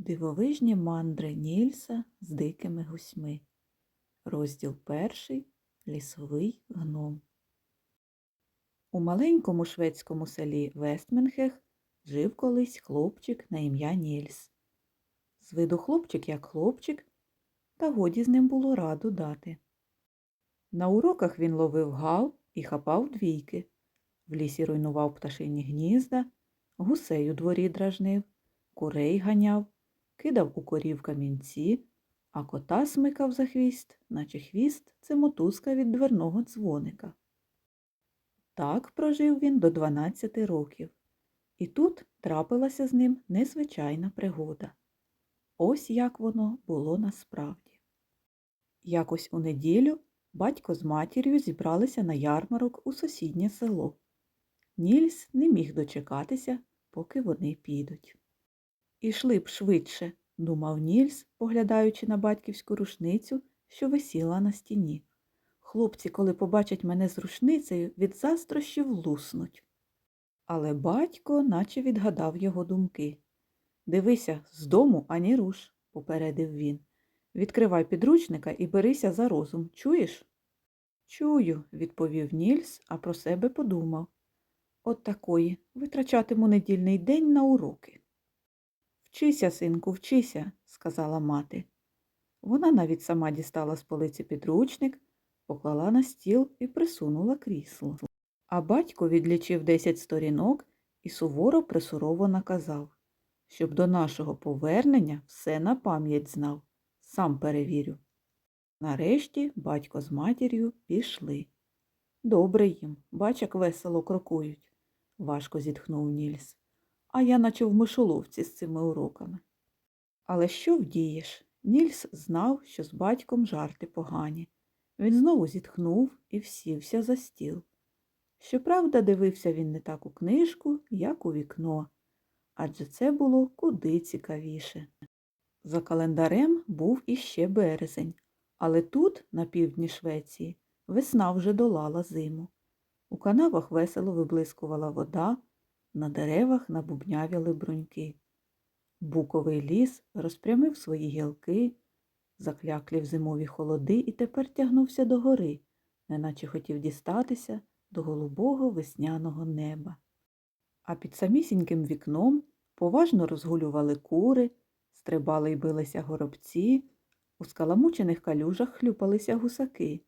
Дивовижні мандри Нільса з дикими гусьми. Розділ перший. Лісовий гном. У маленькому шведському селі Вестменхех жив колись хлопчик на ім'я Нільс. З виду хлопчик як хлопчик, та годі з ним було раду дати. На уроках він ловив гал і хапав двійки. В лісі руйнував пташині гнізда, гусей у дворі дражнив, курей ганяв, кидав у корів камінці, а кота смикав за хвіст, наче хвіст це мотузка від дверного дзвоника. Так прожив він до 12 років. І тут трапилася з ним незвичайна пригода. Ось як воно було насправді. Якось у неділю батько з матір'ю зібралися на ярмарок у сусіднє село. Нільс не міг дочекатися, поки вони підуть. Ішли б швидше, думав Нільс, поглядаючи на батьківську рушницю, що висіла на стіні. Хлопці, коли побачать мене з рушницею, від застрощів луснуть. Але батько наче відгадав його думки. Дивися, з дому ані руш, попередив він. Відкривай підручника і берися за розум. Чуєш? Чую, відповів Нільс, а про себе подумав. От такої витрачатиму недільний день на уроки. Вчися, синку, вчися, сказала мати. Вона навіть сама дістала з полиці підручник, поклала на стіл і присунула крісло. А батько відлічив десять сторінок і суворо присурово наказав, щоб до нашого повернення все на пам'ять знав. Сам перевірю. Нарешті батько з матір'ю пішли. Добре їм, бач, як весело крокують, важко зітхнув Нільс. А я наче в мишоловці з цими уроками. Але що вдієш? Нільс знав, що з батьком жарти погані. Він знову зітхнув і всівся за стіл. Щоправда, дивився він не так у книжку, як у вікно, адже це було куди цікавіше. За календарем був іще березень, але тут, на півдні Швеції, весна вже долала зиму. У канавах весело виблискувала вода, на деревах набубнявіли бруньки. Буковий ліс розпрямив свої гілки, закляклі в зимові холоди і тепер тягнувся до гори, неначе хотів дістатися до голубого весняного неба. А під самісіньким вікном поважно розгулювали кури, стрибали й билися горобці, у скаламучених калюжах хлюпалися гусаки.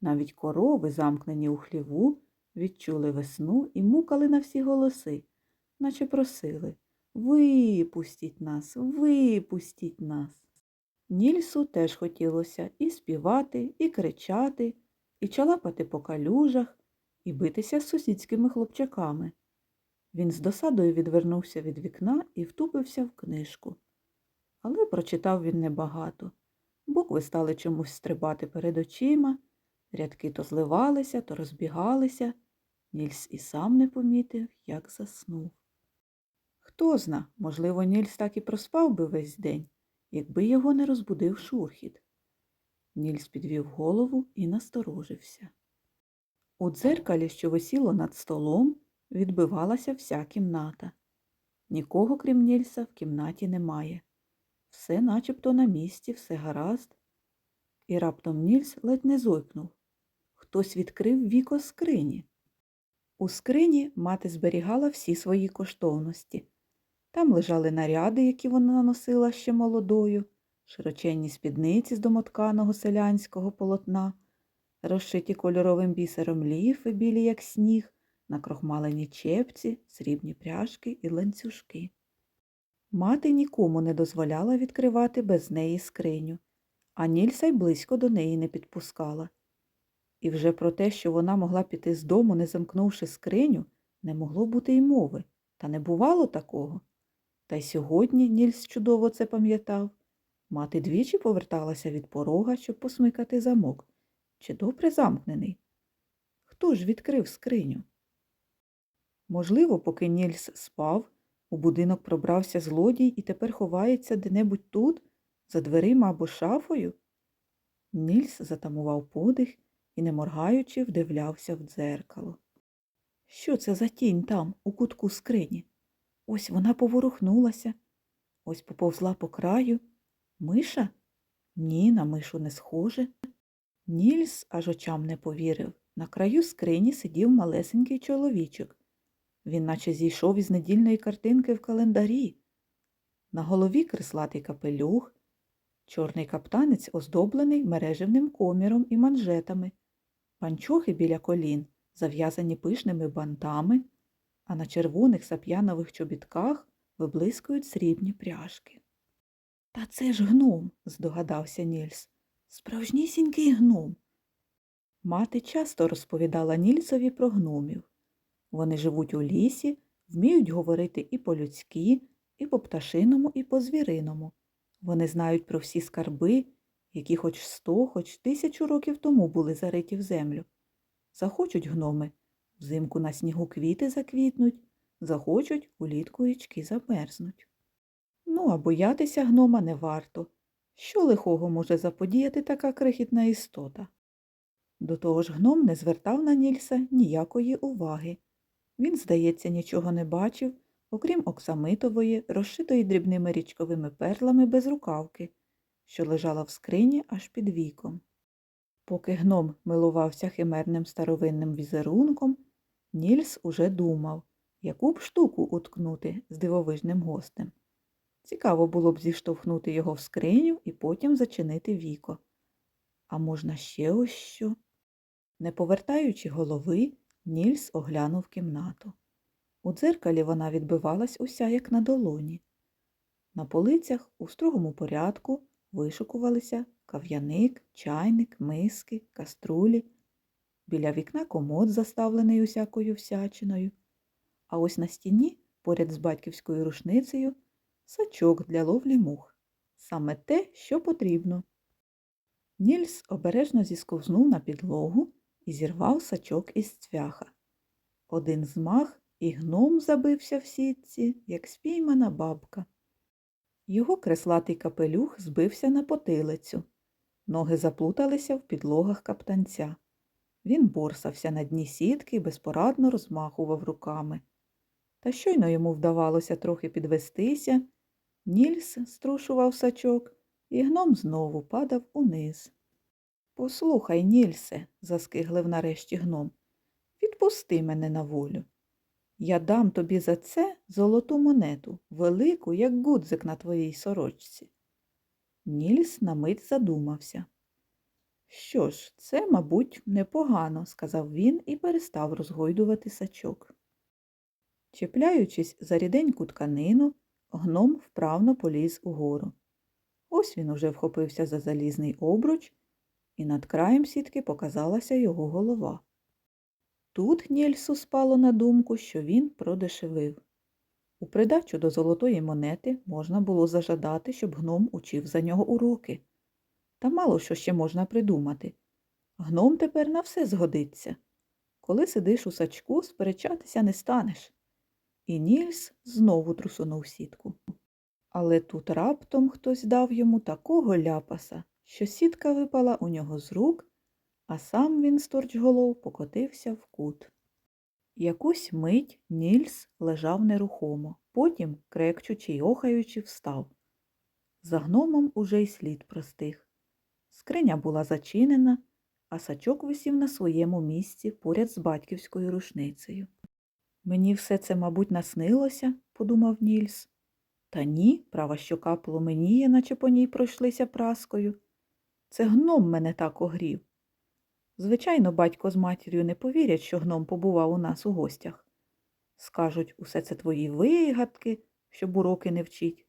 Навіть корови, замкнені у хліву, відчули весну і мукали на всі голоси, наче просили Випустіть нас, випустіть нас. Нільсу теж хотілося і співати, і кричати, і чалапати по калюжах, і битися з сусідськими хлопчаками. Він з досадою відвернувся від вікна і втупився в книжку. Але прочитав він небагато. Букви стали чомусь стрибати перед очима, рядки то зливалися, то розбігалися. Нільс і сам не помітив, як заснув. Хто зна, можливо, Нільс так і проспав би весь день, якби його не розбудив шурхіт. Нільс підвів голову і насторожився. У дзеркалі, що висіло над столом, відбивалася вся кімната. Нікого, крім Нільса, в кімнаті немає. Все начебто на місці, все гаразд. І раптом Нільс ледь не зойкнув. Хтось відкрив віко скрині. У скрині мати зберігала всі свої коштовності. Там лежали наряди, які вона носила ще молодою, широченні спідниці з домотканого селянського полотна, розшиті кольоровим бісером ліфи, білі, як сніг, накрохмалені чепці, срібні пряжки і ланцюжки. Мати нікому не дозволяла відкривати без неї скриню, а Нільса й близько до неї не підпускала. І вже про те, що вона могла піти з дому, не замкнувши скриню, не могло бути й мови, та не бувало такого. Та й сьогодні Нільс чудово це пам'ятав. Мати двічі поверталася від порога, щоб посмикати замок. Чи добре замкнений? Хто ж відкрив скриню? Можливо, поки Нільс спав, у будинок пробрався злодій і тепер ховається де-небудь тут, за дверима або шафою? Нільс затамував подих і, не моргаючи, вдивлявся в дзеркало. Що це за тінь там, у кутку скрині? Ось вона поворухнулася. Ось поповзла по краю. Миша? Ні, на мишу не схоже. Нільс аж очам не повірив. На краю скрині сидів малесенький чоловічок. Він наче зійшов із недільної картинки в календарі. На голові крислатий капелюх, чорний каптанець оздоблений мережевним коміром і манжетами, панчохи біля колін зав'язані пишними бантами, а на червоних сап'янових чобітках виблискують срібні пряжки. Та це ж гном, здогадався Нільс. Справжнісінький гном. Мати часто розповідала Нільсові про гномів. Вони живуть у лісі, вміють говорити і по-людськи, і по-пташиному, і по-звіриному. Вони знають про всі скарби, які хоч сто, хоч тисячу років тому були зариті в землю. Захочуть гноми, взимку на снігу квіти заквітнуть, захочуть улітку річки замерзнуть. Ну, а боятися гнома не варто. Що лихого може заподіяти така крихітна істота? До того ж гном не звертав на Нільса ніякої уваги. Він, здається, нічого не бачив, окрім оксамитової, розшитої дрібними річковими перлами безрукавки, що лежала в скрині аж під віком. Поки гном милувався химерним старовинним візерунком, Нільс уже думав, яку б штуку уткнути з дивовижним гостем. Цікаво було б зіштовхнути його в скриню і потім зачинити віко. А можна ще ось що? Не повертаючи голови, Нільс оглянув кімнату. У дзеркалі вона відбивалась уся, як на долоні. На полицях у строгому порядку вишукувалися кав'яник, чайник, миски, каструлі. Біля вікна комод, заставлений усякою всячиною. А ось на стіні, поряд з батьківською рушницею, сачок для ловлі мух. Саме те, що потрібно. Нільс обережно зісковзнув на підлогу і зірвав сачок із цвяха. Один змах і гном забився в сітці, як спіймана бабка. Його креслатий капелюх збився на потилицю. Ноги заплуталися в підлогах каптанця. Він борсався на дні сітки і безпорадно розмахував руками. Та щойно йому вдавалося трохи підвестися, Нільс струшував сачок, і гном знову падав униз. Послухай, Нільсе, заскиглив нарешті гном, відпусти мене на волю. Я дам тобі за це золоту монету, велику, як гудзик на твоїй сорочці. Нільс на мить задумався. Що ж, це, мабуть, непогано, сказав він і перестав розгойдувати сачок. Чіпляючись за ріденьку тканину, гном вправно поліз угору. Ось він уже вхопився за залізний обруч, і над краєм сітки показалася його голова. Тут Нільсу спало на думку, що він продешевив. У придачу до золотої монети можна було зажадати, щоб гном учив за нього уроки. Та мало що ще можна придумати. Гном тепер на все згодиться. Коли сидиш у сачку, сперечатися не станеш. І Нільс знову трусунув сітку. Але тут раптом хтось дав йому такого ляпаса, що сітка випала у нього з рук, а сам він сторчголов покотився в кут. Якусь мить Нільс лежав нерухомо, потім, крекчучи й охаючи, встав. За гномом уже й слід простих. Скриня була зачинена, а сачок висів на своєму місці поряд з батьківською рушницею. Мені все це, мабуть, наснилося, подумав Нільс. Та ні, права щока пломеніє, наче по ній пройшлися праскою. Це гном мене так огрів. Звичайно, батько з матір'ю не повірять, що гном побував у нас у гостях. Скажуть, усе це твої вигадки, щоб уроки не вчить.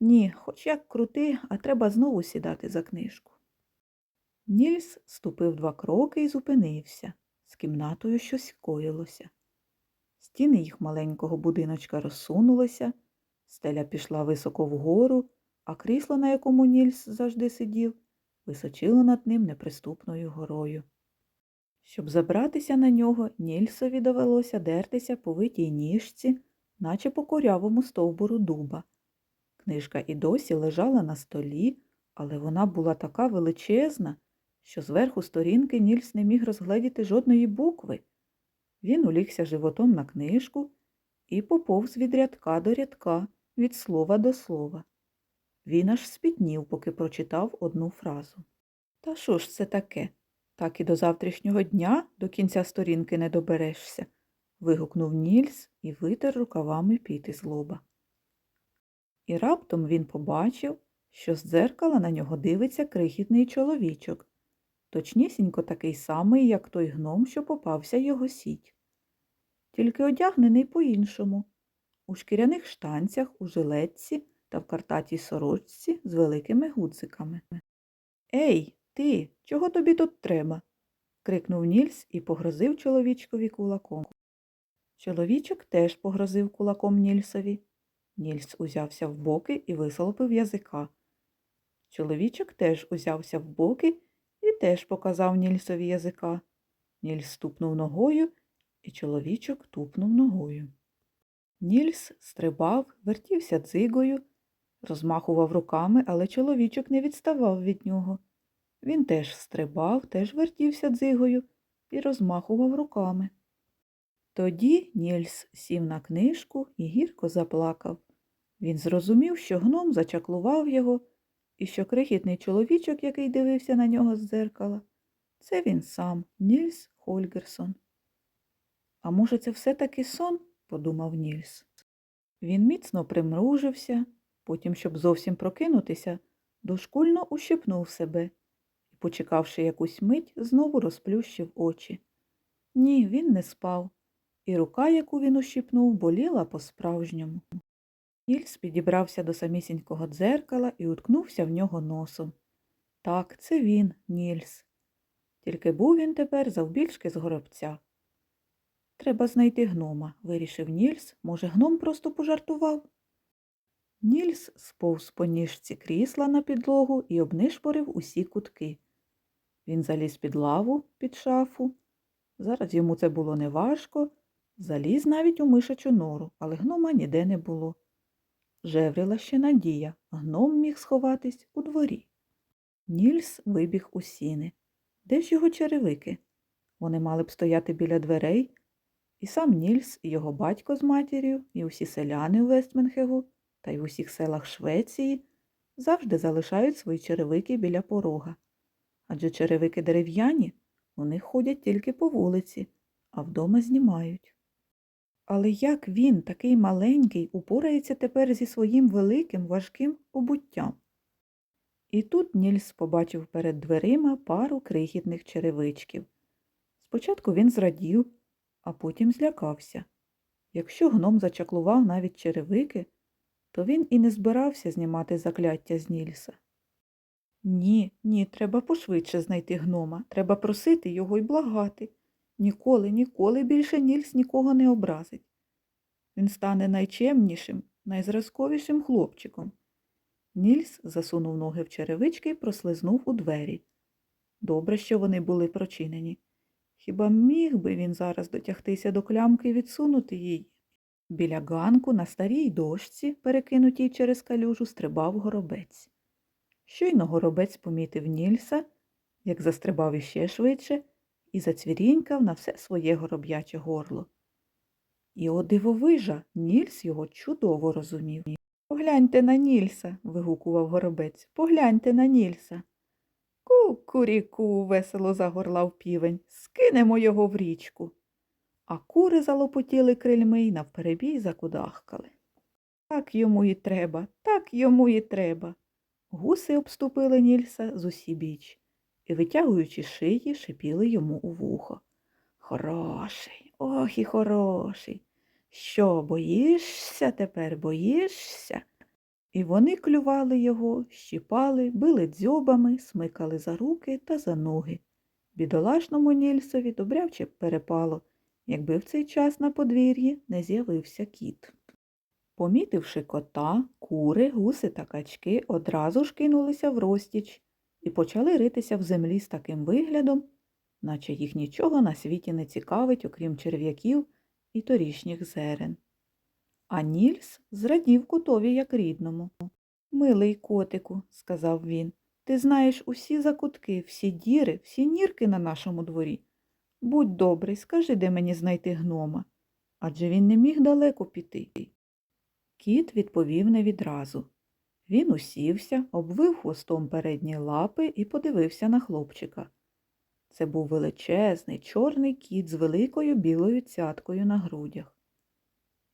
Ні, хоч як крути, а треба знову сідати за книжку. Нільс ступив два кроки і зупинився. З кімнатою щось коїлося. Стіни їх маленького будиночка розсунулися, стеля пішла високо вгору, а крісло, на якому Нільс завжди сидів, височило над ним неприступною горою. Щоб забратися на нього, Нільсові довелося дертися по витій ніжці, наче по корявому стовбуру дуба. Книжка і досі лежала на столі, але вона була така величезна, що зверху сторінки Нільс не міг розгледіти жодної букви. Він улігся животом на книжку і поповз від рядка до рядка, від слова до слова. Він аж спітнів, поки прочитав одну фразу. Та що ж це таке? Так і до завтрашнього дня до кінця сторінки не доберешся, вигукнув Нільс і витер рукавами піти з лоба. І раптом він побачив, що з дзеркала на нього дивиться крихітний чоловічок, точнісінько такий самий, як той гном, що попався його сіть. Тільки одягнений по-іншому, у шкіряних штанцях, у жилетці та в картатій сорочці з великими гудзиками. Ей, ти, чого тобі тут треба? крикнув Нільс і погрозив чоловічкові кулаком. Чоловічок теж погрозив кулаком Нільсові. Нільс узявся в боки і висолопив язика. Чоловічок теж узявся в боки і теж показав Нільсові язика. Нільс ступнув ногою, і чоловічок тупнув ногою. Нільс стрибав, вертівся дзигою, розмахував руками, але чоловічок не відставав від нього. Він теж стрибав, теж вертівся дзигою і розмахував руками. Тоді Нільс сів на книжку і гірко заплакав. Він зрозумів, що гном зачаклував його, і що крихітний чоловічок, який дивився на нього з дзеркала, це він сам, Нільс Хольгерсон. А може, це все-таки сон? подумав Нільс. Він міцно примружився, потім, щоб зовсім прокинутися, дошкульно ущипнув себе і, почекавши якусь мить, знову розплющив очі. Ні, він не спав, і рука, яку він ущипнув, боліла по-справжньому. Нільс підібрався до самісінького дзеркала і уткнувся в нього носом. Так, це він, Нільс. Тільки був він тепер завбільшки з горобця. Треба знайти гнома, вирішив Нільс. Може, гном просто пожартував? Нільс сповз по ніжці крісла на підлогу і обнишпорив усі кутки. Він заліз під лаву, під шафу. Зараз йому це було неважко. Заліз навіть у мишачу нору, але гнома ніде не було. Жеврила ще надія, гном міг сховатись у дворі. Нільс вибіг у сіни. Де ж його черевики? Вони мали б стояти біля дверей, і сам Нільс, і його батько з матір'ю, і усі селяни у Вестменхегу та й в усіх селах Швеції завжди залишають свої черевики біля порога. Адже черевики дерев'яні, них ходять тільки по вулиці, а вдома знімають. Але як він, такий маленький, упорається тепер зі своїм великим важким обуттям? І тут Нільс побачив перед дверима пару крихітних черевичків. Спочатку він зрадів, а потім злякався. Якщо гном зачаклував навіть черевики, то він і не збирався знімати закляття з Нільса. Ні, ні, треба пошвидше знайти гнома, треба просити його й благати. Ніколи, ніколи більше Нільс нікого не образить. Він стане найчемнішим, найзразковішим хлопчиком. Нільс засунув ноги в черевички і прослизнув у двері. Добре, що вони були прочинені. Хіба міг би він зараз дотягтися до клямки і відсунути її? Біля ганку на старій дошці, перекинутій через калюжу, стрибав горобець. Щойно горобець помітив Нільса, як застрибав іще швидше, і зацвірінькав на все своє гороб'яче горло. І о дивовижа, Нільс його чудово розумів. Погляньте на Нільса. вигукував горобець. Погляньте на Нільса. Ку-куріку, весело загорлав півень. Скинемо його в річку. А кури залопотіли крильми й навперебій закудахкали. Так йому і треба, так йому і треба. Гуси обступили Нільса з усібіч і, витягуючи шиї, шипіли йому у вухо. Хороший, ох і хороший. Що, боїшся тепер, боїшся? І вони клювали його, щіпали, били дзьобами, смикали за руки та за ноги. Бідолашному Нільсові добряче перепало, якби в цей час на подвір'ї не з'явився кіт. Помітивши кота, кури, гуси та качки одразу ж кинулися в розтіч і почали ритися в землі з таким виглядом, наче їх нічого на світі не цікавить, окрім черв'яків і торішніх зерен. А Нільс зрадів котові як рідному. Милий котику, сказав він, ти знаєш усі закутки, всі діри, всі нірки на нашому дворі. Будь добрий, скажи, де мені знайти гнома. Адже він не міг далеко піти. Кіт відповів не відразу. Він усівся, обвив хвостом передні лапи і подивився на хлопчика. Це був величезний чорний кіт з великою білою цяткою на грудях.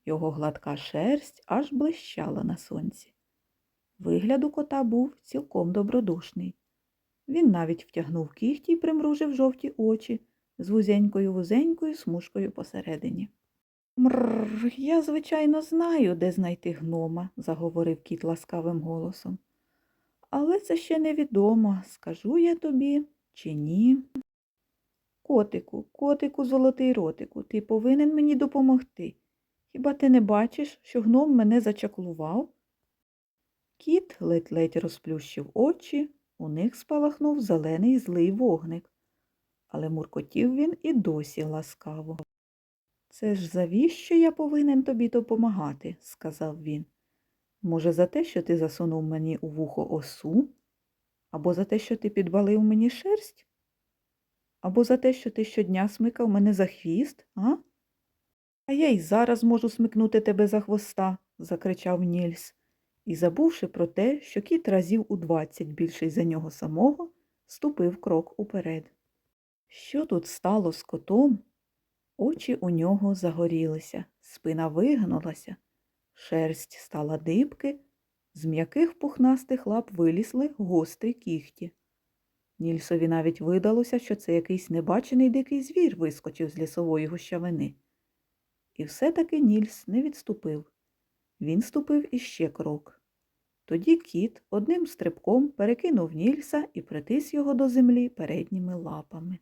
Його гладка шерсть аж блищала на сонці. Вигляд у кота був цілком добродушний. Він навіть втягнув кіхті й примружив жовті очі з вузенькою вузенькою смужкою посередині. Мррр, я, звичайно, знаю, де знайти гнома, заговорив кіт ласкавим голосом. Але це ще невідомо, скажу я тобі чи ні. Котику, котику, золотий ротику, ти повинен мені допомогти. Хіба ти не бачиш, що гном мене зачаклував? Кіт ледь-ледь розплющив очі, у них спалахнув зелений злий вогник. Але муркотів він і досі ласкаво. Це ж завіщо я повинен тобі допомагати, сказав він. Може, за те, що ти засунув мені у вухо осу? Або за те, що ти підвалив мені шерсть? Або за те, що ти щодня смикав мене за хвіст, а? А я й зараз можу смикнути тебе за хвоста, закричав Нільс, і, забувши про те, що кіт разів у двадцять більший за нього самого, ступив крок уперед. Що тут стало з котом? Очі у нього загорілися, спина вигнулася, шерсть стала дибки, з м'яких пухнастих лап вилізли гострі кіхті. Нільсові навіть видалося, що це якийсь небачений дикий звір вискочив з лісової гущавини. І все-таки Нільс не відступив. Він ступив іще крок. Тоді кіт одним стрибком перекинув Нільса і притис його до землі передніми лапами.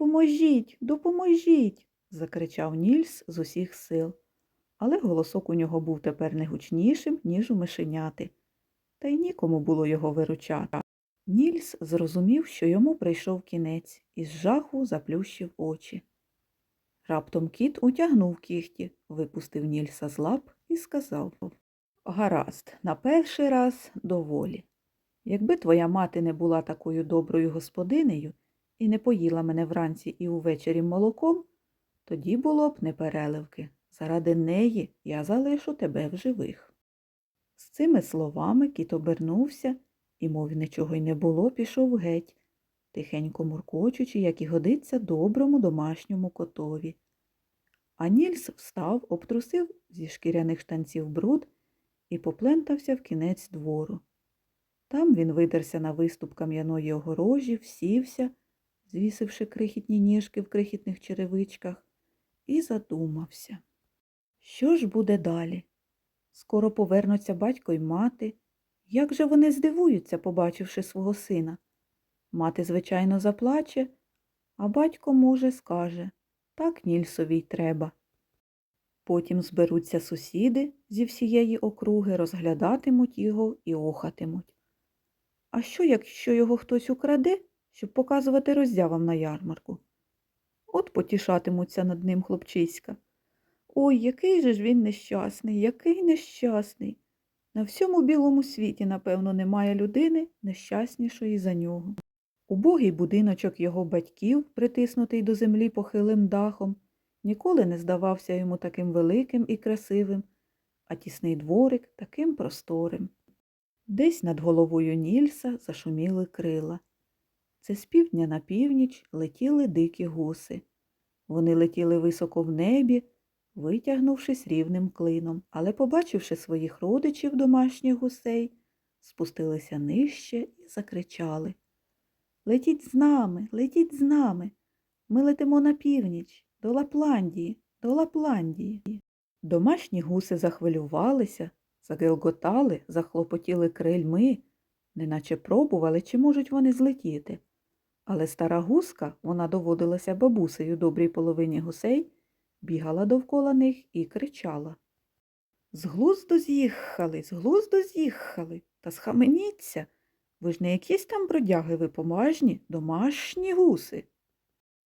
Поможіть, допоможіть. закричав Нільс з усіх сил. Але голосок у нього був тепер не гучнішим, ніж у мишеняти, та й нікому було його виручати. Нільс зрозумів, що йому прийшов кінець, і з жаху заплющив очі. Раптом кіт утягнув кіхті, випустив Нільса з лап і сказав Гаразд, на перший раз доволі. Якби твоя мати не була такою доброю господинею і не поїла мене вранці і увечері молоком, тоді було б непереливки. Заради неї я залишу тебе в живих. З цими словами кіт обернувся і, мов нічого й не було, пішов геть, тихенько муркочучи, як і годиться доброму домашньому котові. А Нільс встав, обтрусив зі шкіряних штанців бруд і поплентався в кінець двору. Там він видерся на виступ кам'яної огорожі, всівся, звісивши крихітні ніжки в крихітних черевичках, і задумався. Що ж буде далі? Скоро повернуться батько й мати. Як же вони здивуються, побачивши свого сина? Мати, звичайно, заплаче, а батько, може, скаже так Нільсові й треба. Потім зберуться сусіди зі всієї округи, розглядатимуть його і охатимуть. А що, якщо його хтось украде, щоб показувати роздявам на ярмарку? От потішатимуться над ним хлопчиська. Ой, який же ж він нещасний, який нещасний. На всьому білому світі, напевно, немає людини нещаснішої за нього. Убогий будиночок його батьків, притиснутий до землі похилим дахом, ніколи не здавався йому таким великим і красивим, а тісний дворик таким просторим. Десь над головою Нільса зашуміли крила. Це з півдня на північ летіли дикі гуси. Вони летіли високо в небі, витягнувшись рівним клином, але, побачивши своїх родичів домашніх гусей, спустилися нижче і закричали Летіть з нами, летіть з нами. Ми летимо на північ, до Лапландії, до Лапландії. Домашні гуси захвилювалися, загилготали, захлопотіли крильми, неначе пробували, чи можуть вони злетіти. Але стара гуска, вона доводилася бабусею добрій половині гусей, бігала довкола них і кричала. З глузду з'їхали, з глузду з'їхали, та схаменіться. Ви ж не якісь там бродяги ви поважні, домашні гуси.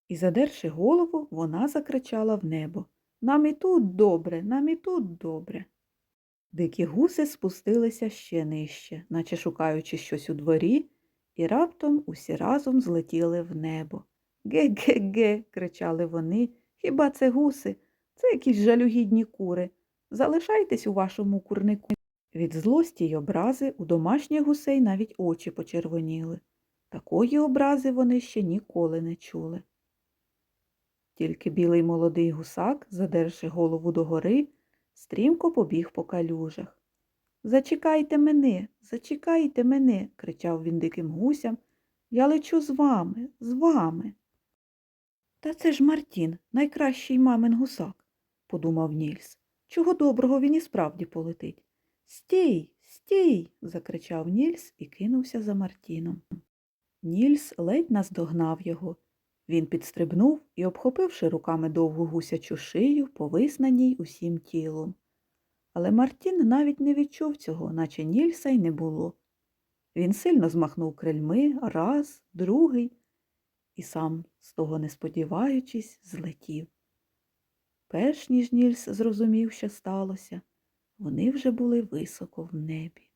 І, задерши голову, вона закричала в небо Нам і тут добре, нам і тут добре. Дикі гуси спустилися ще нижче, наче шукаючи щось у дворі, і раптом усі разом злетіли в небо. Ге-ге-ге, кричали вони. Хіба це гуси? Це якісь жалюгідні кури. залишайтесь у вашому курнику. Від злості й образи у домашніх гусей навіть очі почервоніли. Такої образи вони ще ніколи не чули. Тільки білий молодий гусак, задерши голову догори, стрімко побіг по калюжах. Зачекайте мене, зачекайте мене, кричав він диким гусям. Я лечу з вами, з вами. Та це ж Мартін, найкращий мамин гусак, подумав Нільс. Чого доброго він і справді полетить. Стій, стій. закричав Нільс і кинувся за Мартіном. Нільс ледь наздогнав його. Він підстрибнув і, обхопивши руками довгу гусячу шию, повис на ній усім тілом. Але Мартін навіть не відчув цього, наче Нільса й не було. Він сильно змахнув крильми раз, другий, і сам, з того не сподіваючись, злетів. Перш ніж Нільс зрозумів, що сталося, вони вже були високо в небі.